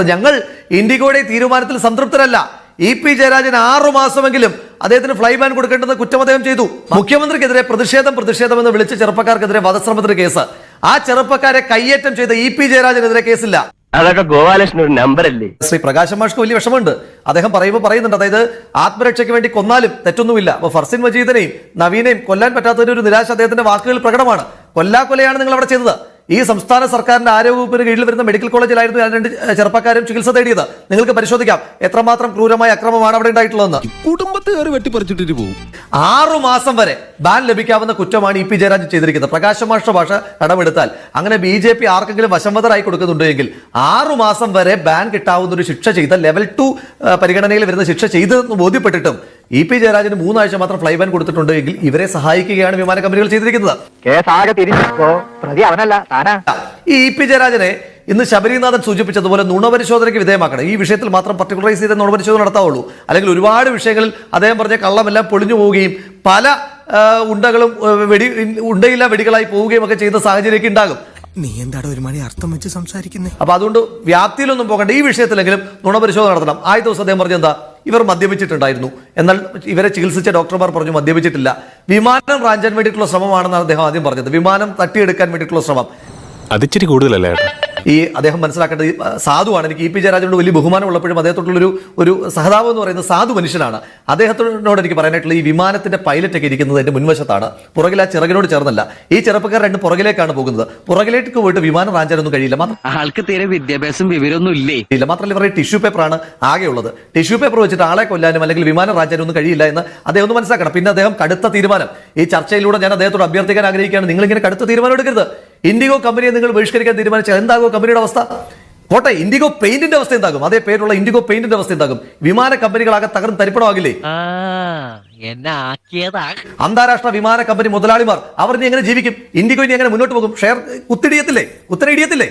ഞങ്ങൾ ഇൻഡിഗോയുടെ തീരുമാനത്തിൽ സംതൃപ്തരല്ല. E P Jayarajan ആറു മാസമെങ്കിലും അദ്ദേഹത്തിന് ഫ്ലൈ ബാൻ കൊടുക്കേണ്ടെന്ന് കുറ്റം അദ്ദേഹം ചെയ്തു. മുഖ്യമന്ത്രിക്കെതിരെ പ്രതിഷേധം പ്രതിഷേധം എന്ന് വിളിച്ച ചെറുപ്പക്കാർക്കെതിരെ വധശ്രമത്തിന് കേസ്. ആ ചെറുപ്പക്കാരെ കയ്യേറ്റം ചെയ്ത ഇ പി ജയരാജനെതിരെ കേസില്ല. അതൊക്കെ ഗോപാലകൃഷ്ണൻ ഒരു നമ്പർ അല്ലേ? ശ്രീ പ്രകാശ് മാഷ്ക്ക് വലിയ വിഷമമുണ്ട്. അദ്ദേഹം പറയുമ്പോൾ പറയുന്നുണ്ട്. അതായത് ആത്മരക്ഷയ്ക്ക് വേണ്ടി കൊന്നാലും തെറ്റൊന്നുമില്ല. അപ്പൊ ഫർസിൻ മജീദിനെയും നവീനെയും കൊല്ലാൻ പറ്റാത്തതിന്റെ ഒരു നിരാശ അദ്ദേഹത്തിന്റെ വാക്കുകൾ പ്രകടമാണ്. കൊല്ലാ കൊലയാണ് നിങ്ങൾ അവിടെ ചെയ്തത്. ഈ സംസ്ഥാന സർക്കാരിന്റെ ആരോഗ്യവകുപ്പിന് കീഴിൽ വരുന്ന മെഡിക്കൽ കോളേജിലായിരുന്നു ഞാൻ രണ്ട് ചെറുപ്പക്കാരും ചികിത്സ തേടിയത്. നിങ്ങൾക്ക് പരിശോധിക്കാം. എത്രമാത്രം ക്രൂരമായ അക്രമമാണ് അവിടെ ഉണ്ടായിട്ടുള്ളതെന്ന്. കുടുംബത്തെ പോകും. ആറു മാസം വരെ ബാൻ ലഭിക്കാവുന്ന കുറ്റമാണ് ഇ പി ജയരാജൻ ചെയ്തിരിക്കുന്നത്. പ്രകാശമാഷ മാഷ്ട ഭാഷ കടമെടുത്താൽ. അങ്ങനെ ബി ജെ പി ആർക്കെങ്കിലും വശംവതരായി കൊടുക്കുന്നുണ്ടെങ്കിൽ ആറു മാസം വരെ ബാൻ കിട്ടാവുന്ന ഒരു ശിക്ഷ ചെയ്ത ലെവൽ ടു പരിഗണനയിൽ വരുന്ന ശിക്ഷ ചെയ്തെന്ന് ബോധ്യപ്പെട്ടിട്ടും ഇ പി ജയരാജന് മൂന്നാഴ്ച മാത്രം ഫ്ലൈ ബാൻ കൊടുത്തിട്ടുണ്ട് എങ്കിൽ ഇവരെ സഹായിക്കുകയാണ് വിമാന കമ്പനികൾ ചെയ്തിരിക്കുന്നത്. കേസ് ആകെ തിരിച്ചപ്പോ പ്രതി അവനല്ല താനാ. ഈ ഇ പി ജയരാജനെ ഇന്ന് ശബരിനാഥൻ സൂചിപ്പിച്ചതുപോലെ നുണപരിശോധനയ്ക്ക് വിധേയമാക്കണം. ഈ വിഷയത്തിൽ മാത്രം പർട്ടിക്കുലറൈസ് ചെയ്ത നുണപരിശോധന നടത്താവുള്ളൂ. അല്ലെങ്കിൽ ഒരുപാട് വിഷയങ്ങളിൽ അദ്ദേഹം പറഞ്ഞ കള്ളമെല്ലാം പൊളിഞ്ഞു പോവുകയും പല ഉണ്ടകളും വെടി ഉണ്ടയില്ല വെടികളായി പോവുകയും ഒക്കെ ചെയ്ത സാഹചര്യമൊക്കെ ഉണ്ടാകും. നീ എന്താടാ ഒരു മണി അർത്ഥം വെച്ച് സംസാരിക്കുന്നത് അപ്പൊ അതുകൊണ്ട് വ്യാപ്തിയിലൊന്നും പോകണ്ട. ഈ വിഷയത്തിലെങ്കിലും നുണപരിശോധന നടത്തണം. ആദ്യ ദിവസം അദ്ദേഹം പറഞ്ഞ എന്താ? ഇവർ മദ്യപിച്ചിട്ടുണ്ടായിരുന്നു. എന്നാൽ ഇവരെ ചികിത്സിച്ച ഡോക്ടർമാർ പറഞ്ഞു മദ്യപിച്ചിട്ടില്ല. വിമാനം റാഞ്ചാൻ വേണ്ടിയിട്ടുള്ള ശ്രമമാണെന്നാണ് അദ്ദേഹം ആദ്യം പറഞ്ഞത്. വിമാനം തട്ടിയെടുക്കാൻ വേണ്ടിയിട്ടുള്ള ശ്രമം. അതിച്ചിരി കൂടുതലല്ലേ? ഈ അദ്ദേഹം മനസ്സിലാക്കേണ്ടത് സാധുവാണ്. എനിക്ക് ഇ പി ജയരാജനോട് വലിയ ബഹുമാനം ഉള്ളപ്പോഴും അദ്ദേഹത്തോടുള്ളൊരു ഒരു ഒരു സഹതാപം എന്ന് പറയുന്നത് സാധു മനുഷ്യനാണ്. അദ്ദേഹത്തിനോട് എനിക്ക് പറയാനായിട്ടുള്ള ഈ വിമാനത്തിന്റെ പൈലറ്റ് ഒക്കെ ഇരിക്കുന്നത് എന്റെ മുൻവശത്താണ്. പുറകിൽ ആ ചിറകിനോട് ചേർന്നല്ല. ഈ ചെറുപ്പക്കാർ രണ്ട് പുറകിലേക്കാണ് പോകുന്നത്. പുറകിലേക്ക് പോയിട്ട് വിമാനം റാഞ്ചാനൊന്നും കഴിയില്ല. ആൾക്ക് തീരെ വിദ്യാഭ്യാസം വിവരമൊന്നും ഇല്ലേ? ഇല്ല. മാത്രമല്ല ഇവരുടെ ടിഷ്യൂ പേപ്പറാണ് ആകെയുള്ളത്. ടിഷ്യൂ പേപ്പർ വെച്ചിട്ട് ആളെ കൊല്ലാനും അല്ലെങ്കിൽ വിമാനം റാഞ്ചാനും ഒന്നും കഴിയില്ല എന്ന് അദ്ദേഹം ഒന്ന് മനസ്സിലാക്കണം. പിന്നെ അദ്ദേഹം കടുത്ത തീരുമാനം. ഈ ചർച്ചയിലൂടെ ഞാൻ അദ്ദേഹത്തോട് അഭ്യർത്ഥിക്കാൻ ആഗ്രഹിക്കുകയാണ്. നിങ്ങൾ ഇങ്ങനെ കടുത്ത തീരുമാനം എടുക്കരുത്. ഇൻഡിഗോ കമ്പനിയെ നിങ്ങൾ ബഹിഷ്കരിക്കാൻ തീരുമാനിച്ചാൽ എന്താകും കമ്പനിയുടെ അവസ്ഥ? പോട്ടെ ഇൻഡിഗോ പെയിന്റിന്റെ അവസ്ഥ എന്താകും? അതേ പേരുള്ള ഇൻഡിഗോ പെയിന്റിന്റെ അവസ്ഥ എന്താകും? വിമാന കമ്പനികളാകെ തകർന്ന് തരിപ്പണമാകില്ലേ? അന്താരാഷ്ട്ര വിമാന കമ്പനി മുതലാളിമാർ അവർ ഇനി എങ്ങനെ ജീവിക്കും? ഇൻഡിഗോ ഇനി എങ്ങനെ മുന്നോട്ട് പോകും? ഷെയർ കുത്തിടിയത്തില്ലേ കുത്തനയിടിയത്തില്ലേ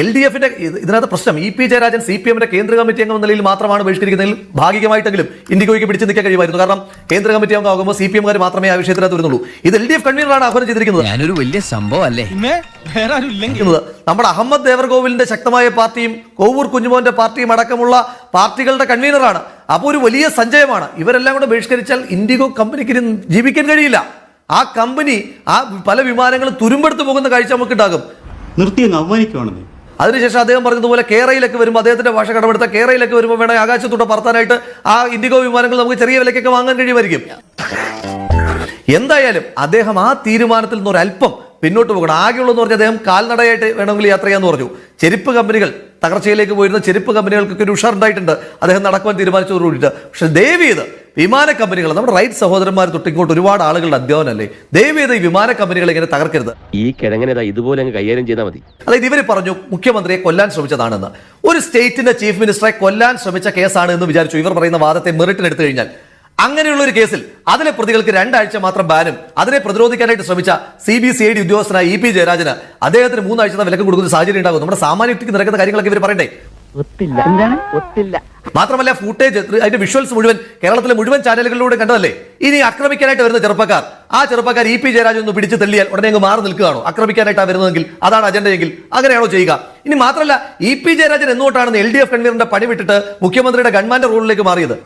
എൽ ഡി എഫിന്റെ ഇതിനകത്ത് പ്രശ്നം. E P Jayarajan C P എമ്മിന്റെ കേന്ദ്ര കമ്മിറ്റി അംഗം എന്ന നിലയിൽ മാത്രമാണ് ബഹിഷ്കരിക്കുന്നതിൽ ഭാഗികമായിട്ടെങ്കിലും ഇന്ത്യയ്ക്ക് പിടിച്ചു നിൽക്കാൻ കഴിയുമായിരുന്നു. കാരണം കേന്ദ്ര കമ്മിറ്റി അംഗം ആകുമ്പോൾ സി പി എംകാർ മാത്രമേ ആ വിഷയത്തിനകത്ത് വരുന്നുള്ളൂ. ഇത് എൽ ഡി എഫ് കൺവീനറാണ് ആഹ്വാനം ചെയ്തിരിക്കുന്നത്. ഞാനൊരു വലിയ സംഭവം അല്ലേ നമ്മുടെ അഹമ്മദ് ദേവർഗോവിലിന്റെ ശക്തമായ പാർട്ടിയും കോവൂർ കുഞ്ഞുമോന്റെ പാർട്ടിയും അടക്കമുള്ള പാർട്ടികളുടെ കൺവീനറാണ്. അപ്പോൾ ഒരു വലിയ സഞ്ചയമാണ്. ഇവരെല്ലാം കൂടെ ബഹിഷ്കരിച്ചാൽ ഇൻഡിഗോ കമ്പനിക്ക് ജീവിക്കാൻ കഴിയില്ല. ആ കമ്പനി ആ പല വിമാനങ്ങളും തുരുമ്പെടുത്ത് പോകുന്ന കാഴ്ച നമുക്ക് ഉണ്ടാകും നിർത്തി അങ്ങ് അവമാനിക്കുവാണെന്നേ. അതിനുശേഷം അദ്ദേഹം പറഞ്ഞതുപോലെ കേരളയിലേക്ക് വരുമ്പോൾ അദ്ദേഹത്തിന്റെ ഭാഷ കടമെടുത്ത കേരളയിലേക്ക് വരുമ്പോൾ വേണമെങ്കിൽ ആകാശത്തൂടെ പറത്താനായിട്ട് ആ ഇൻഡിഗോ വിമാനങ്ങൾ നമുക്ക് ചെറിയ വിലക്കൊക്കെ വാങ്ങാൻ കഴിയുമായിരിക്കും. എന്തായാലും അദ്ദേഹം ആ തീരുമാനത്തിൽ നിന്ന് ഒരല്പം പിന്നോട്ട് പോകണം. ആകെയുള്ളതെന്ന് പറഞ്ഞാൽ അദ്ദേഹം കാൽനടയായിട്ട് വേണമെങ്കിൽ യാത്ര ചെയ്യാന്ന് പറഞ്ഞു. ചെരുപ്പ് കമ്പനികൾ തകർച്ചയിലേക്ക് പോയിരുന്ന ചെരുപ്പ് കമ്പനികൾക്കൊക്കെ ഒരു ഉഷാറുണ്ടായിട്ടുണ്ട്. അദ്ദേഹം നടക്കുവാൻ തീരുമാനിച്ചതോടുകൂടിയിട്ട്. പക്ഷെ ദയവ് ചെയ്ത് വിമാന കമ്പനികൾ നമ്മുടെ റൈറ്റ് സഹോദരന്മാർ തൊട്ടിങ്ങോട്ട് ഒരുപാട് ആളുകളുടെ അധ്വാനമല്ലേ? ദയവ് ചെയ്ത് ഈ വിമാന കമ്പനികൾ ഇങ്ങനെ തകർക്കരുത്. ഈ കിഴങ്ങനെ ഇതുപോലെ കൈകാര്യം ചെയ്താൽ മതി. അതായത് ഇവർ പറഞ്ഞു മുഖ്യമന്ത്രിയെ കൊല്ലാൻ ശ്രമിച്ചതാണെന്ന്. ഒരു സ്റ്റേറ്റിന്റെ ചീഫ് മിനിസ്റ്ററെ കൊല്ലാൻ ശ്രമിച്ച കേസാണ് എന്ന് വിചാരിച്ചു. ഇവർ പറയുന്ന വാദത്തെ മെറിറ്റിനെടുത്തു കഴിഞ്ഞാൽ അങ്ങനെയുള്ള ഒരു കേസിൽ അതിലെ പ്രതികൾക്ക് രണ്ടാഴ്ച മാത്രം ബാനും അതിനെ പ്രതിരോധിക്കാനായിട്ട് ശ്രമിച്ച C B C I D ഉദ്യോഗസ്ഥനായ ഇ പി ജയരാജന് അദ്ദേഹത്തിന് മൂന്നാഴ്ച വിലക്ക് കൊടുക്കുന്ന സാഹചര്യം ഉണ്ടാകും നമ്മുടെ സാമാന്യ വ്യക്തിക്ക് നിരക്കുന്ന കാര്യങ്ങളൊക്കെ ഇവർ പറയണ്ടേ? ഒത്തില്ല. മാത്രമല്ല ഫുട്ടേജ് അതിന്റെ വിഷ്വൽസ് മുഴുവൻ കേരളത്തിലെ മുഴുവൻ ചാനലുകളിലൂടെ കണ്ടതല്ലേ? ഇനി ആക്രമിക്കാനായിട്ട് വരുന്ന ചെറുപ്പക്കാർ. ആ ചെറുപ്പക്കാർ ഇ പി ജയരാജൻ ഒന്ന് പിടിച്ച് തള്ളിയാൽ ഉടനെ അങ്ങ് മാറി നിൽക്കുകയാണോ? ആക്രമിക്കാനായിട്ടാണ് വരുന്നതെങ്കിൽ അതാണ് അജണ്ടയെങ്കിൽ അങ്ങനെയാണോ ചെയ്യുക? ഇനി മാത്രമല്ല ഇ പി ജയരാജൻ എന്തുകൊണ്ടാണ് എൽ ഡി എഫ് കൺവീനറിന്റെ പണി വിട്ടിട്ട് മുഖ്യമന്ത്രിയുടെ ഗവൺമെന്റ് റോളിലേക്ക് മാറിയത്?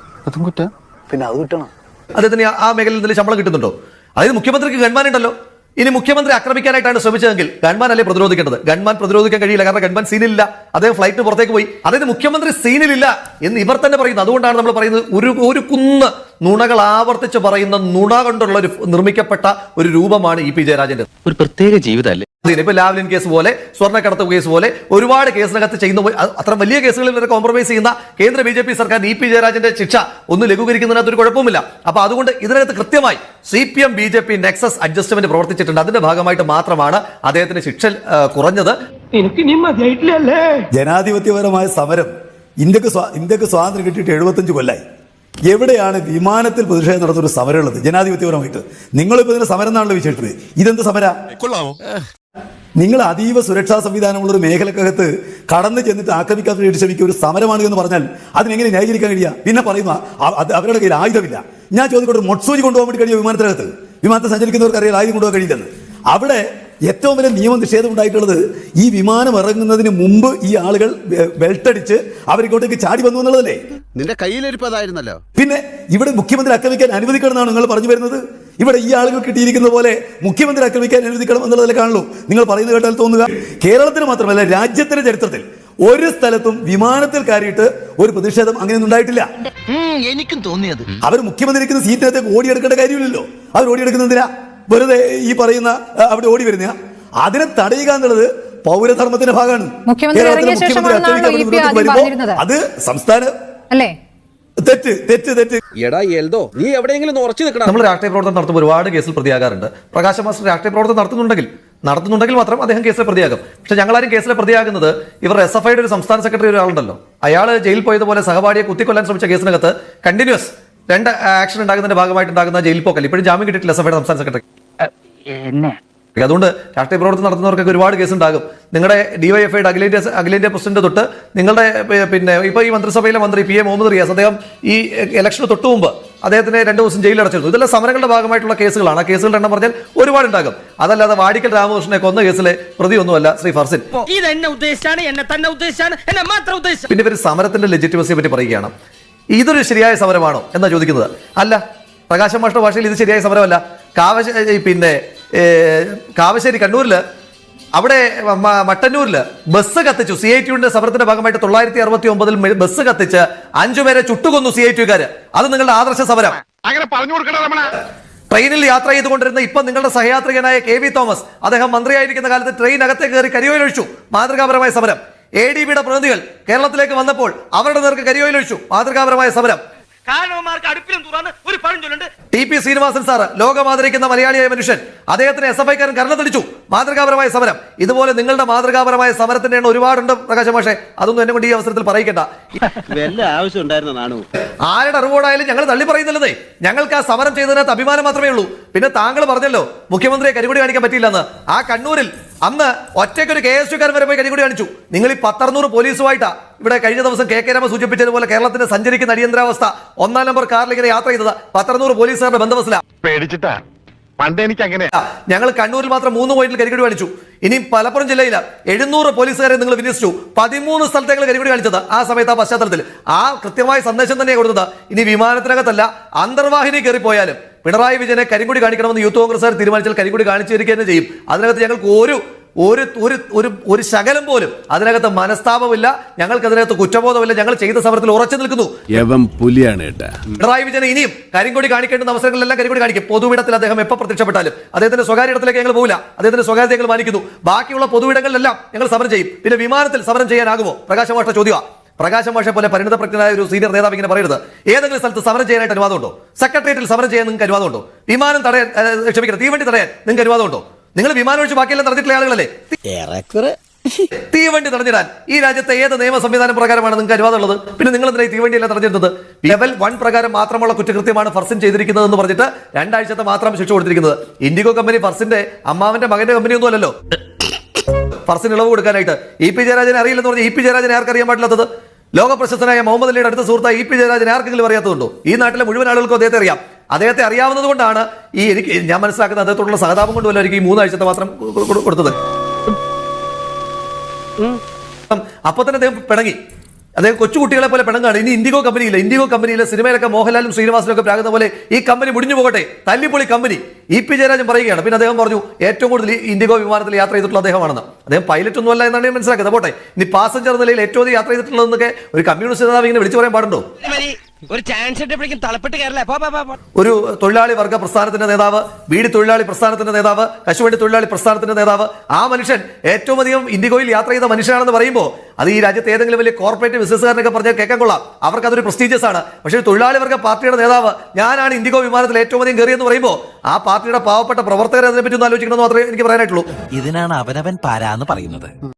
അദ്ദേഹത്തിന് ആ- മേഖലയിൽ എന്തെങ്കിലും ശമ്പളം കിട്ടുന്നുണ്ടോ? അതായത് മുഖ്യമന്ത്രിക്ക് ഗൺമാൻ ഉണ്ടല്ലോ. ഇനി മുഖ്യമന്ത്രി ആക്രമിക്കാനായിട്ടാണ് ശ്രമിച്ചതെങ്കിൽ ഗൺമാൻ അല്ലേ പ്രതിരോധിക്കേണ്ടത്? ഗൺമാൻ പ്രതിരോധിക്കാൻ കഴിയില്ല കാരണം ഗൺമാൻ സീനില്ല അദ്ദേഹം ഫ്ലൈറ്റിന് പുറത്തേക്ക് പോയി. അതായത് മുഖ്യമന്ത്രി സീനിലില്ല എന്ന് ഇവർ തന്നെ പറയുന്നു. അതുകൊണ്ടാണ് നമ്മൾ പറയുന്നത് ഒരു ഒരു കുന്ന് നുണകൾ ആവർത്തിച്ച് പറയുന്ന നുണ കൊണ്ടുള്ള ഒരു നിർമ്മിക്കപ്പെട്ട ഒരു രൂപമാണ് ഇ പി ജയരാജന്റെ. ഒരു പ്രത്യേക ജീവിതമല്ലേ? ഇപ്പൊ ലാവ്ലിൻ കേസ് പോലെ സ്വർണക്കടത്ത് കേസ് പോലെ ഒരുപാട് കേസിനകത്ത് ചെയ്യുന്ന അത്ര വലിയ കേസുകളിൽ വരെ കോംപ്രമൈസ് ചെയ്യുന്ന കേന്ദ്ര ബി ജെ പി സർക്കാർ ഇ പി ജയരാജന്റെ ശിക്ഷ ഒന്ന് ലഘൂകരിക്കുന്നതിനകത്ത് ഒരു കുഴപ്പമില്ല അപ്പൊ അതുകൊണ്ട് ഇതിനകത്ത് കൃത്യമായി C P M B J P nexus adjustment പ്രവർത്തിച്ചിട്ടുണ്ട്. അതിന്റെ ഭാഗമായിട്ട് മാത്രമാണ് അദ്ദേഹത്തിന് ശിക്ഷ കുറഞ്ഞത്. ജനാധിപത്യപരമായ സമരം ഇന്ത്യയ്ക്ക് ഇന്ത്യയ്ക്ക് സ്വാതന്ത്ര്യം കിട്ടിയിട്ട് എഴുപത്തഞ്ച് കൊല്ലായി. എവിടെയാണ് വിമാനത്തിൽ പ്രതിഷേധം നടത്തുന്ന ഒരു സമരം ഉള്ളത് ജനാധിപത്യപരമായിട്ട്. നിങ്ങളിപ്പോൾ ഇതിനെ സമരം എന്നാണല്ലോ വിശേഷിച്ചത് ഇതെന്ത് സമര? കൊള്ളാമോ? നിങ്ങൾ അതീവ സുരക്ഷാ സംവിധാനമുള്ള ഒരു മേഖലക്കകത്ത് കടന്നു ചെന്നിട്ട് ആക്രമിക്കാൻ വേണ്ടി ശ്രമിക്കുക ഒരു സമരമാണ് എന്ന് പറഞ്ഞാൽ അതിനെങ്ങനെ ന്യായീകരിക്കാൻ കഴിയുക പിന്നെ പറയുന്ന അവരുടെ കയ്യിൽ ആയുധമില്ല. ഞാൻ ചോദിക്കട്ടെ ഒരു മൊട്സൂചി കൊണ്ടുപോകാൻ വേണ്ടി കഴിയുമോ വിമാനത്തിനകത്ത്? വിമാനത്തിൽ സഞ്ചരിക്കുന്നവർക്ക് അറിയാൻ ആയുധം കൊണ്ടുപോകാൻ കഴിയില്ലെന്ന്. അവിടെ ഏറ്റവും വലിയ നിയമ നിഷേധം ഉണ്ടായിട്ടുള്ളത് ഈ വിമാനം ഇറങ്ങുന്നതിന് മുമ്പ് ഈ ആളുകൾ ബെൽട്ടടിച്ച് അവരിങ്ങോട്ടേക്ക് ചാടി വന്നു എന്നുള്ളതല്ലേ? നിന്റെ കയ്യിലിരിപ്പതായിരുന്നല്ലോ പിന്നെ ഇവിടെ മുഖ്യമന്ത്രി ആക്രമിക്കാൻ അനുവദിക്കണം എന്നാണ് നിങ്ങൾ പറഞ്ഞു വരുന്നത്? ഇവിടെ ഈ ആളുകൾ കിട്ടിയിരിക്കുന്ന പോലെ മുഖ്യമന്ത്രി ആക്രമിക്കാൻ അനുവദിക്കണം എന്നുള്ളതല്ലേ കാണുള്ളൂ? നിങ്ങൾ പറയുന്നത് കേട്ടാൽ തോന്നുക. കേരളത്തിന് മാത്രമല്ല രാജ്യത്തിന്റെ ചരിത്രത്തിൽ ഒരു സ്ഥലത്തും വിമാനത്തിൽ കയറിയിട്ട് ഒരു പ്രതിഷേധം അങ്ങനെയൊന്നും ഉണ്ടായിട്ടില്ല. എനിക്കും തോന്നിയത്. അവർ മുഖ്യമന്ത്രി ഇരിക്കുന്ന സീറ്റിനകത്തേക്ക് ഓടിയെടുക്കേണ്ട കാര്യമില്ലല്ലോ. അവർ ഓടിയെടുക്കുന്നതിനാ വെറുതെ ഈ പറയുന്ന അവിടെ ഓടി വരുന്ന അതിനെ തടയുക എന്നുള്ളത് പൗരധർമ്മത്തിന്റെ ഭാഗമാണ്. മുഖ്യമന്ത്രി. അത് സംസ്ഥാന അല്ലേ? തെറ്റ് തെറ്റ് തെറ്റ്. എടാ എൽദോ നീ എവിടെയെങ്കിലും ഉറച്ചു നിൽക്കണം. നമ്മൾ രാഷ്ട്രീയ പ്രവർത്തനം നടത്തുമ്പോൾ ഒരുപാട് കേസിൽ പ്രതിയാകാറുണ്ട്. പ്രകാശ മാസ്റ്റർ രാഷ്ട്രീയ പ്രവർത്തനം നടത്തുന്നുണ്ടെങ്കിൽ നടത്തുന്നുണ്ടെങ്കിൽ മാത്രം അദ്ദേഹം കേസിലെ പ്രതിയാകും. പക്ഷെ ഞങ്ങളാരും കേസിലെ പ്രതിയാകുന്നത് ഇവർ എസ് എഫ് ഐയുടെ ഒരു സംസ്ഥാന സെക്രട്ടറി ഒരാളുണ്ടല്ലോ. അയാൾ ജയിലിൽ പോയതുപോലെ സഹപാഠിയെ കുത്തിക്കൊല്ലാൻ ശ്രമിച്ച കേസിനകത്ത് കണ്ടിന്യൂസ് രണ്ട് ആക്ഷൻ ഉണ്ടാകുന്നതിന്റെ ഭാഗമായിട്ടുണ്ടാകുന്ന ജയിൽ പോക്കൽ ഇപ്പോഴും ജാമ്യം കിട്ടിയിട്ടില്ല സഭയുടെ സംസ്ഥാന സെക്രട്ടറി എന്നെ? അതുകൊണ്ട് രാഷ്ട്രീയ പ്രവർത്തനം നടത്തുന്നവർക്കൊക്കെ ഒരുപാട് കേസ് ഉണ്ടാകും. നിങ്ങളുടെ ഡിവൈഎഫ്ഐയുടെ അഖിലേന്ത്യാ അഖിലേന്ത്യാ പ്രസിഡന്റ് തൊട്ട് നിങ്ങളുടെ പിന്നെ ഇപ്പൊ ഈ മന്ത്രിസഭയിലെ മന്ത്രി പി എ മുഹമ്മദ് റിയാസ് അദ്ദേഹം ഈ ഇലക്ഷന് തൊട്ട് മുമ്പ് അദ്ദേഹത്തിന് രണ്ട് ദിവസം ജയിലിൽ അടച്ചിരുന്നു. ഇതെല്ലാം സമരങ്ങളുടെ ഭാഗമായിട്ടുള്ള കേസുകളാണ്. ആ കേസുകളുടെ എണ്ണം പറഞ്ഞാൽ ഒരുപാട് ഉണ്ടാകും. അതല്ലാതെ വാടിക്കൽ രാമകൃഷ്ണനെ കൊന്ന കേസിലെ പ്രതിയൊന്നുമല്ല ശ്രീ ഫർസിൻ. ഇത് എന്നെ ഉദ്ദേശിച്ചാണ് എന്നെ തന്നെ ഉദ്ദേശിച്ചാണ് എന്നെ മാത്രം ഉദ്ദേശിച്ചു പിന്നെ ഇവർ സമരത്തിന്റെ ലെജിറ്റിമസിയെ പറ്റി പറയുകയാണ്. ഇതൊരു ശരിയായ സമരമാണോ എന്നാ ചോദിക്കുന്നത്. അല്ല പ്രകാശം മാഷ്ട ഭാഷയിൽ ഇത് ശരിയായ സമരമല്ല. കാവശ്ശേരി പിന്നെ കാവശ്ശേരി കണ്ണൂരിൽ അവിടെ മട്ടന്നൂരിൽ മട്ടന്നൂരിൽ ബസ് കത്തിച്ചു. സി ഐ ടിയുടെ സമരത്തിന്റെ ഭാഗമായിട്ട് തൊള്ളായിരത്തി അറുപത്തി ഒമ്പതിൽ ബസ് കത്തിച്ച് അഞ്ചുപേരെ ചുട്ടുകൊന്നു സി ഐ ടിക്കാര്. അത് നിങ്ങളുടെ ആദർശ സമരം. അങ്ങനെ പറഞ്ഞു ട്രെയിനിൽ യാത്ര ചെയ്തുകൊണ്ടിരുന്ന ഇപ്പൊ നിങ്ങളുടെ സഹയാത്രികനായ കെ വി തോമസ് അദ്ദേഹം മന്ത്രിയായിരിക്കുന്ന കാലത്ത് ട്രെയിൻ അകത്തെ കയറി കരിയോയിലൊഴിച്ചു മാതൃകാപരമായ സമരം. എ ഡി ബിയുടെ പ്രതിനിധികൾ കേരളത്തിലേക്ക് വന്നപ്പോൾ അവരുടെ നേർക്ക് കരിയോയിലൊഴിച്ചു. മാതൃകാപരമായ സമരം. കാരണവന്മാർക്ക് അടുപ്പിലും തുറന്ന് ഒരു പഴഞ്ചൊല്ലുണ്ട് ടി പി ശ്രീനിവാസൻ സാറ് ലോകമാദരിക്കുന്ന മലയാളിയായ മനുഷ്യൻ അദ്ദേഹത്തിന് എസ് എഫ് ഐക്കാരൻ കരണത്തടിച്ചു മാതൃകാപരമായ സമരം. ഇതുപോലെ നിങ്ങളുടെ മാതൃകാപരമായ സമരത്തിന്റെ എണ്ണം ഒരുപാടുണ്ട് പ്രകാശ മാഷെ. അതൊന്നും എന്നെ കൊണ്ട് ഈ അവസരത്തിൽ പറയിക്കണ്ട. വല്ല ആവശ്യം ഉണ്ടായിരുന്ന നാണു? ആരുടെ അറിവോടായാലും ഞങ്ങൾ തള്ളി പറയുന്നില്ലതേ. ഞങ്ങൾക്ക് ആ സമരം ചെയ്തതിനകത്ത് അഭിമാനം മാത്രമേ ഉള്ളൂ. പിന്നെ താങ്കൾ പറഞ്ഞല്ലോ മുഖ്യമന്ത്രിയെ കരികുടി കാണിക്കാൻ പറ്റിയില്ലെന്ന്. ആ കണ്ണൂരിൽ അന്ന് ഒറ്റയ്ക്ക് ഒരു കെ എസ് യുക്കാരൻ വരെ പോയി കൂടി കാണിച്ചു. നിങ്ങൾ ഈ പത്തറുന്നൂറ് പോലീസുമായിട്ടാ ഇവിടെ കഴിഞ്ഞ ദിവസം കെ കെ രാമ സൂചിപ്പിച്ചതുപോലെ കേരളത്തിന്റെ സഞ്ചരിക്കുന്ന അടിയന്തരാവസ്ഥ ഒന്നാം നമ്പർ കാറിൽ ഇങ്ങനെ യാത്ര ചെയ്തത് പത്തറുന്നൂറ് പോലീസുകാരുടെ ബന്ധവസിലാണ് പേടിച്ചിട്ടാ? പണ്ട് എനിക്ക് അങ്ങനെ ഞങ്ങൾ കണ്ണൂരിൽ മാത്രം മൂന്ന് പോയിന്റിൽ കരികുടി കാണിച്ചു. ഇനി മലപ്പുറം ജില്ലയില എഴുന്നൂറ് പോലീസുകാരെ നിങ്ങൾ വിന്യസിച്ചു. പതിമൂന്ന് സ്ഥലത്ത് ഞങ്ങൾ കരികുടി കാണിച്ചത് ആ സമയത്ത് ആ പശ്ചാത്തലത്തിൽ. ആ കൃത്യമായ സന്ദേശം തന്നെയാണ് കൊടുത്തത്. ഇനി വിമാനത്തിനകത്തല്ല അന്തർവാഹിനി കയറിപ്പോയാലും. പിണറായി വിജയനെ കരിങ്കുടി കാണിക്കണമെന്ന് യൂത്ത് കോൺഗ്രസ്സുകാർ തീരുമാനിച്ചാൽ കരിങ്കുടി കാണിച്ചു വരിക തന്നെ ചെയ്യും. അതിനകത്ത് ഞങ്ങൾക്ക് ഒരു ഒരു ഒരു ഒരു ഒരു ശകലം പോലും അതിനകത്ത് മനസ്താപമില്ല ഞങ്ങൾക്ക് അതിനകത്ത് കുറ്റബോധമില്ല ഞങ്ങൾ ചെയ്ത സമരത്തിൽ ഉറച്ചു നിൽക്കുന്നു. പുലിയാണ് പിണറായി വിജയൻ ഇനിയും കരിങ്കൊടി കാണിക്കേണ്ടുന്ന അവസരങ്ങളിലെല്ലാം കരിങ്കൊടി കാണിക്കും. പൊതുവിടത്തിൽ അദ്ദേഹം എപ്പോൾ പ്രത്യക്ഷപ്പെട്ടാലും അദ്ദേഹത്തിന്റെ സ്വകാര്യ ഇടത്തിലേക്ക് ഞങ്ങൾ പോകില്ല അദ്ദേഹത്തിന്റെ സ്വകാര്യത ഞങ്ങൾ മാനിക്കുന്നു. ബാക്കിയുള്ള പൊതുവിടങ്ങളിലെല്ലാം ഞങ്ങൾ സമരം ചെയ്യും. പിന്നെ വിമാനത്തിൽ സമരം ചെയ്യാനാകുമോ? പ്രകാശമാഷ്ട ചോദ്യമാണ് പ്രകാശം ഭാഷ പോലെ പരിണിത പ്രജ്ഞനായ ഒരു സീനിയർ നേതാവ് ഇങ്ങനെ പറയരുത്. ഏതെങ്കിലും സ്ഥലത്ത് സമരം ചെയ്യാനായിട്ട് അനുവാദമുണ്ടോ? സെക്രട്ടേറിയറ്റിൽ സമരം ചെയ്യാൻ നിങ്ങൾക്ക് അനുവാദമുണ്ടോ? വിമാനം തടയാൻ ക്ഷമിക്കണം തീവണ്ടി തടയാൻ നിങ്ങൾക്ക് അനുവാദമുണ്ടോ? നിങ്ങൾ വിമാനം ഒഴിച്ച് ബാക്കിയെല്ലാം നടന്നിട്ടുള്ള ആളുകളല്ലേ? തീവണ്ടി തടഞ്ഞിടാൻ. ഈ രാജ്യത്തെ ഏത് നിയമ സംവിധാനം പ്രകാരമാണ് നിങ്ങൾക്ക് അനുവാദമുള്ളത്? പിന്നെ നിങ്ങൾ എന്തിനാ ഈ തീവണ്ടിയെല്ലാം തടഞ്ഞിരുന്നത്? ലെവൽ വൺ പ്രകാരം മാത്രമുള്ള കുറ്റകൃത്യമാണ് ഫർസിൻ ചെയ്തിരിക്കുന്നത് എന്ന് പറഞ്ഞിട്ട് രണ്ടാഴ്ചത്തെ മാത്രം ശിക്ഷ കൊടുത്തിരിക്കുന്നത്. ഇൻഡിഗോ കമ്പനി ഫർസിന്റെ അമ്മാവന്റെ മകന്റെ കമ്പനി ഒന്നും അല്ലല്ലോ ഫർസിന് ഇളവ് കൊടുക്കാനായിട്ട് ഇ പി ജയരാജനെ അറിയില്ലെന്ന് പറഞ്ഞാൽ ഇ പി ജയരാജനെ ആർക്കറിയാൻ പാടില്ലാത്തത്? ലോക പ്രശസ്തനായ മുഹമ്മദ് അലിയുടെ അടുത്ത സുഹൃത്തായ ഇ പി ജയരാജൻ ആർക്കെങ്കിലും അറിയാത്തതുണ്ടോ? ഈ നാട്ടിലെ മുഴുവൻ ആളുകൾക്കും അദ്ദേഹത്തെ അറിയാം. അദ്ദേഹത്തെ അറിയാവുന്നത് കൊണ്ടാണ് ഈ എനിക്ക് ഞാൻ മനസ്സിലാക്കുന്നത് അദ്ദേഹത്തോടുള്ള സഹതാപം കൊണ്ടുമല്ല എനിക്ക് ഈ മൂന്നാഴ്ചത്തെ മാത്രം കൊടുത്തത്. അപ്പൊ തന്നെ അദ്ദേഹം പിണങ്ങി. അദ്ദേഹം കൊച്ചുകുട്ടികളെ പോലെ പിണങ്ങാണ് ഇനി ഇൻഡിഗോ കമ്പനിയില്ല. ഇൻഡിഗോ കമ്പനിയിലെ സിനിമയിലൊക്കെ മോഹൻലാലും ശ്രീനിവാസനും ഒക്കെ പ്രാകുന്ന പോലെ ഈ കമ്പനി മുടിഞ്ഞു പോകട്ടെ. തല്ലിപ്പൊളി കമ്പനി. ഇ പി ജയരാജൻ പറയുകയാണ്. പിന്നെ അദ്ദേഹം പറഞ്ഞു ഏറ്റവും കൂടുതൽ ഇൻഡിഗോ വിമാനത്തിൽ യാത്ര ചെയ്തിട്ടുള്ള അദ്ദേഹമാണെന്ന്. അദ്ദേഹം പൈലറ്റ് ഒന്നുമല്ല എന്നാണ് ഞാൻ മനസ്സിലാക്കുന്നത്. പോട്ടെ. ഇനി പാസഞ്ചർ നിലയിൽ ഏറ്റവും യാത്ര ചെയ്തിട്ടുള്ളതെന്നൊക്കെ ഒരു കമ്മ്യൂണിസ്റ്റ് നേതാവ് ഇങ്ങനെ വിളിച്ചു പറയാൻ പാടുണ്ടോ? ഒരു ചാൻസ് തളപ്പെട്ട് കയറില്ല പോ, പോ, പോ, പോ. ഒരു തൊഴിലാളി വർഗ പ്രസ്ഥാനത്തിന്റെ നേതാവ് ബീഡി തൊഴിലാളി പ്രസ്ഥാനത്തിന്റെ നേതാവ് കശുവണ്ടി തൊഴിലാളി പ്രസ്ഥാനത്തിന്റെ നേതാവ് ആ മനുഷ്യൻ ഏറ്റവും അധികം ഇൻഡിഗോയിൽ യാത്ര ചെയ്ത മനുഷ്യനാണെന്ന് പറയുമ്പോൾ അത് ഈ രാജ്യത്തെ ഏതെങ്കിലും വലിയ കോർപ്പറേറ്റ് ബിസിനസ്സുകാരനൊക്കെ പറഞ്ഞാൽ കേൾക്കാൻ കൊള്ളാം. അവർക്ക് അതൊരു പ്രസ്റ്റീജിയസ് ആണ്. പക്ഷേ തൊഴിലാളി വർഗ പാർട്ടിയുടെ നേതാവ് ഞാനാണ് ഇൻഡിഗോ വിമാനത്തിൽ ഏറ്റവും അധികം കയറിയെന്ന് പറയുമ്പോൾ ആ പാർട്ടിയുടെ പാവപ്പെട്ട പ്രവർത്തകരെ അതിനെപ്പറ്റി ഒന്ന് ആലോചിക്കണമെന്ന് മാത്രമേ എനിക്ക് പറയാനായിട്ടുള്ളൂ. ഇതിനാണ് അവനവൻ പാരാന്ന് പറയുന്നത്.